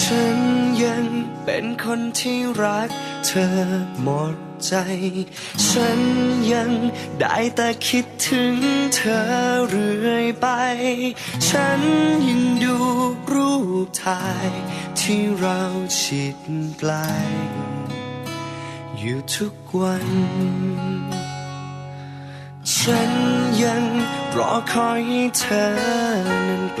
ฉันยังเป็นคนที่รักเธอหมดใจ ฉันยังได้แต่คิดถึงเธอเรื่อยไป ฉันยังดูรูปถ่ายที่เราชิดไกล อยู่ทุกวัน ฉันยังรอคอยให้เธอนั้นก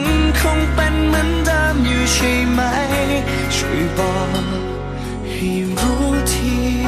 ไหม ช่วยบอกให้รู้ที